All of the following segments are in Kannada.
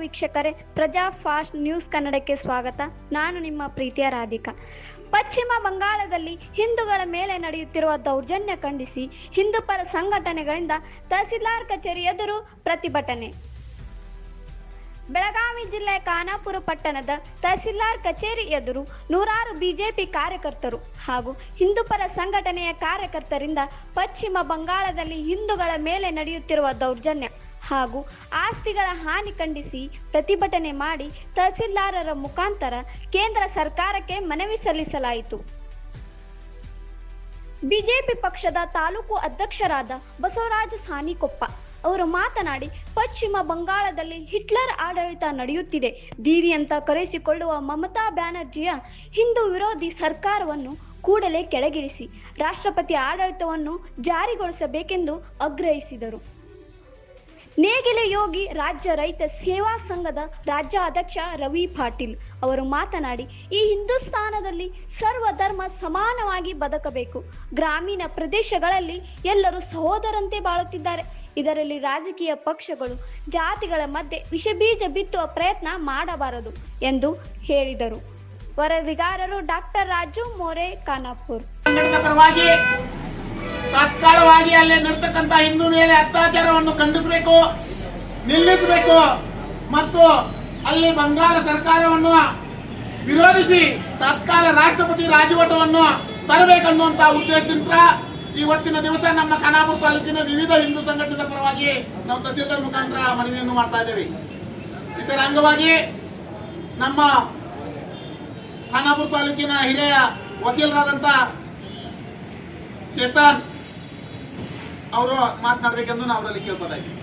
ವೀಕ್ಷಕರೇ, ಪ್ರಜಾ ಫಾಸ್ಟ್ ನ್ಯೂಸ್ ಕನ್ನಡಕ್ಕೆ ಸ್ವಾಗತ. ನಾನು ನಿಮ್ಮ ಪ್ರೀತಿಯ ರಾಧಿಕಾ. ಪಶ್ಚಿಮ ಬಂಗಾಳದಲ್ಲಿ ಹಿಂದೂಗಳ ಮೇಲೆ ನಡೆಯುತ್ತಿರುವ ದೌರ್ಜನ್ಯ ಖಂಡಿಸಿ ಹಿಂದೂ ಪರ ಸಂಘಟನೆಗಳಿಂದ ತಹಸೀಲ್ದಾರ್ ಕಚೇರಿ ಎದುರು ಪ್ರತಿಭಟನೆ. ಬೆಳಗಾವಿ ಜಿಲ್ಲೆ ಖಾನಾಪುರ ಪಟ್ಟಣದ ತಹಸೀಲ್ದಾರ್ ಕಚೇರಿ ಎದುರು ನೂರಾರು ಬಿಜೆಪಿ ಕಾರ್ಯಕರ್ತರು ಹಾಗೂ ಹಿಂದೂಪರ ಸಂಘಟನೆಯ ಕಾರ್ಯಕರ್ತರಿಂದ ಪಶ್ಚಿಮ ಬಂಗಾಳದಲ್ಲಿ ಹಿಂದೂಗಳ ಮೇಲೆ ನಡೆಯುತ್ತಿರುವ ದೌರ್ಜನ್ಯ. ಹಾಗೂ ಆಸ್ತಿಗಳ ಹಾನಿ ಖಂಡಿಸಿ ಪ್ರತಿಭಟನೆ ಮಾಡಿ ತಹಸೀಲ್ದಾರರ ಮುಖಾಂತರ ಕೇಂದ್ರ ಸರ್ಕಾರಕ್ಕೆ ಮನವಿ ಸಲ್ಲಿಸಲಾಯಿತು. ಬಿಜೆಪಿ ಪಕ್ಷದ ತಾಲೂಕು ಅಧ್ಯಕ್ಷರಾದ ಬಸವರಾಜ ಸಾನಿಕೊಪ್ಪ ಅವರು ಮಾತನಾಡಿ, ಪಶ್ಚಿಮ ಬಂಗಾಳದಲ್ಲಿ ಹಿಟ್ಲರ್ ಆಡಳಿತ ನಡೆಯುತ್ತಿದೆ. ದೀದಿ ಅಂತ ಕರೆಸಿಕೊಳ್ಳುವ ಮಮತಾ ಬ್ಯಾನರ್ಜಿಯ ಹಿಂದೂ ವಿರೋಧಿ ಸರ್ಕಾರವನ್ನು ಕೂಡಲೇ ಕೆಳಗಿರಿಸಿ ರಾಷ್ಟ್ರಪತಿ ಆಡಳಿತವನ್ನು ಜಾರಿಗೊಳಿಸಬೇಕೆಂದು ಆಗ್ರಹಿಸಿದರು. ನೇಗಿಲೆ ಯೋಗಿ ರಾಜ್ಯ ರೈತ ಸೇವಾ ಸಂಘದ ರಾಜ್ಯ ಅಧ್ಯಕ್ಷ ರವಿ ಪಾಟೀಲ್ ಅವರು ಮಾತನಾಡಿ, ಈ ಹಿಂದೂಸ್ತಾನದಲ್ಲಿ ಸರ್ವ ಧರ್ಮ ಸಮಾನವಾಗಿ ಬದುಕಬೇಕು. ಗ್ರಾಮೀಣ ಪ್ರದೇಶಗಳಲ್ಲಿ ಎಲ್ಲರೂ ಸಹೋದರಂತೆ ಬಾಳುತ್ತಿದ್ದಾರೆ. ಇದರಲ್ಲಿ ರಾಜಕೀಯ ಪಕ್ಷಗಳು, ಜಾತಿಗಳ ಮಧ್ಯೆ ವಿಷ ಬೀಜ ಬಿತ್ತುವ ಪ್ರಯತ್ನ ಮಾಡಬಾರದು ಎಂದು ಹೇಳಿದರು. ವರದಿಗಾರರು ಡಾಕ್ಟರ್ ರಾಜು ಮೋರೆ ಖಾನಾಪುರ್. ತಾತ್ಕಾಲವಾಗಿ ಅಲ್ಲಿ ನಿರ್ತಕ್ಕಂತ ಹಿಂದೂ ಮೇಲೆ ಅತ್ಯಾಚಾರವನ್ನು ಖಂಡಿಸಬೇಕು, ನಿಲ್ಲಿಸಬೇಕು ಮತ್ತು ಅಲ್ಲಿ ಬಂಗಾಳ ಸರ್ಕಾರವನ್ನು ವಿರೋಧಿಸಿ ತತ್ಕಾಲ ರಾಷ್ಟ್ರಪತಿ ರಾಜವಟವನ್ನು ತರಬೇಕನ್ನುವಂತಹ ಉದ್ದೇಶದಿಂದ ಇವತ್ತಿನ ದಿವಸ ನಮ್ಮ ಖಾನಾಪುರ ತಾಲೂಕಿನ ವಿವಿಧ ಹಿಂದೂ ಸಂಘಟನೆಗಳ ಪರವಾಗಿ ನಾವು ತಹಸೀಲ್ದಾರ್ ಮುಖಾಂತರ ಮನವಿಯನ್ನು ಮಾಡ್ತಾ ಇದ್ದೇವೆ. ಇದರ ಅಂಗವಾಗಿ ನಮ್ಮ ಖಾನಾಪುರ ತಾಲೂಕಿನ ಹಿರಿಯ ವಕೀಲರಾದಂತ ಚೇತನ್ ಅವರು ಮಾತನಾಡಬೇಕೆಂದು ನಾವು ಅವರಲ್ಲಿ ಕೇಳ್ತಾ ಇದ್ದೀವಿ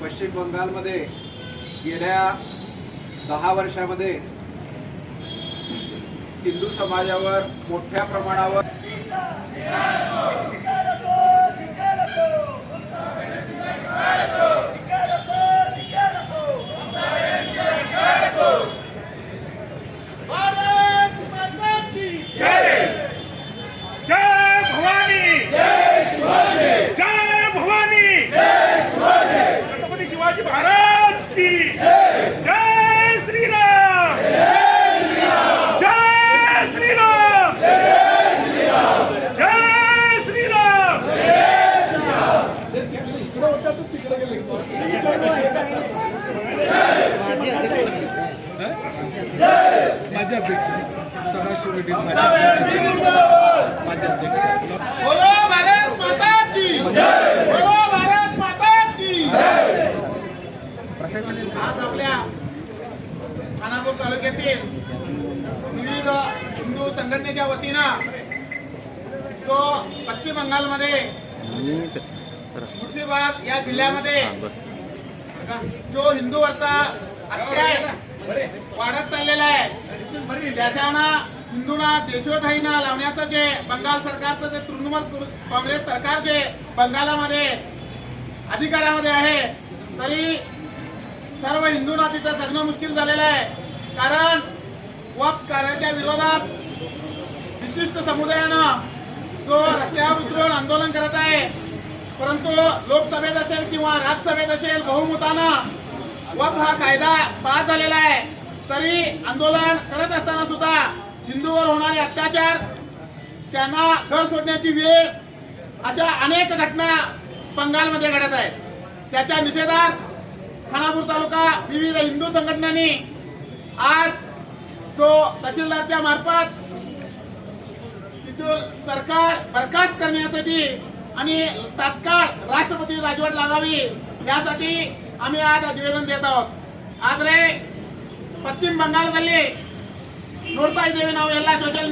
पश्चिम बंगालमध्ये गेल्या दहा वर्षामध्ये हिंदू समाजावर मोठ्या प्रमाणावर माझे अध्यक्ष सदाशिव रेड्डी माझे अध्यक्ष. माझे अध्यक्ष. बोलो भारत माता की. बोलो भारत माता की. आज आपल्या खानापूर तालुक्यातील विविध हिंदू संघटनेच्या वतीनं जो पश्चिम बंगालमध्ये मुर्शिदाबाद या जिल्ह्यामध्ये जो हिंदूवरचा अत्याय वाढत चाललेला आहे त्याच्यानं हिंदूंना देशोधैना लावण्याचं जे बंगाल सरकारचं जे तृणमूल काँग्रेस सरकार जे बंगालामध्ये अधिकारामध्ये आहे तरी सर्व हिंदूंना तिथं जगणं मुश्किल झालेलं आहे. कारण वक्फ कार्याच्या विरोधात विशिष्ट समुदायानं जो रस्त्यावर उतरून आंदोलन करत आहे परंतु लोकसभेत असेल किंवा राज्यसभेत असेल बहुमतानं वप हा कायदा पास झालेला आहे. तरी आंदोलन करत असताना सुद्धा हिंदूवर होणारे अत्याचार त्यांना घर सोडण्याची वेळ अशा अनेक घटना बंगालमध्ये घडत आहेत. त्याच्या निषेधात खानापूर तालुका विविध हिंदू संघटनांनी आज तो तहसीलदारच्या मार्फत तिथून सरकार बरखास्त करण्यासाठी आणि तात्काळ राष्ट्रपती राजवट लागावी यासाठी आम्ही आज निवेदन देत आहोत ಆದ್ರೆ ಪಶ್ಚಿಮ ಬಂಗಾಳದಲ್ಲಿ ನೋಡ್ತಾ ಇದ್ದೇವೆ ನಾವು ಎಲ್ಲ ಸೋಷಿಯಲ್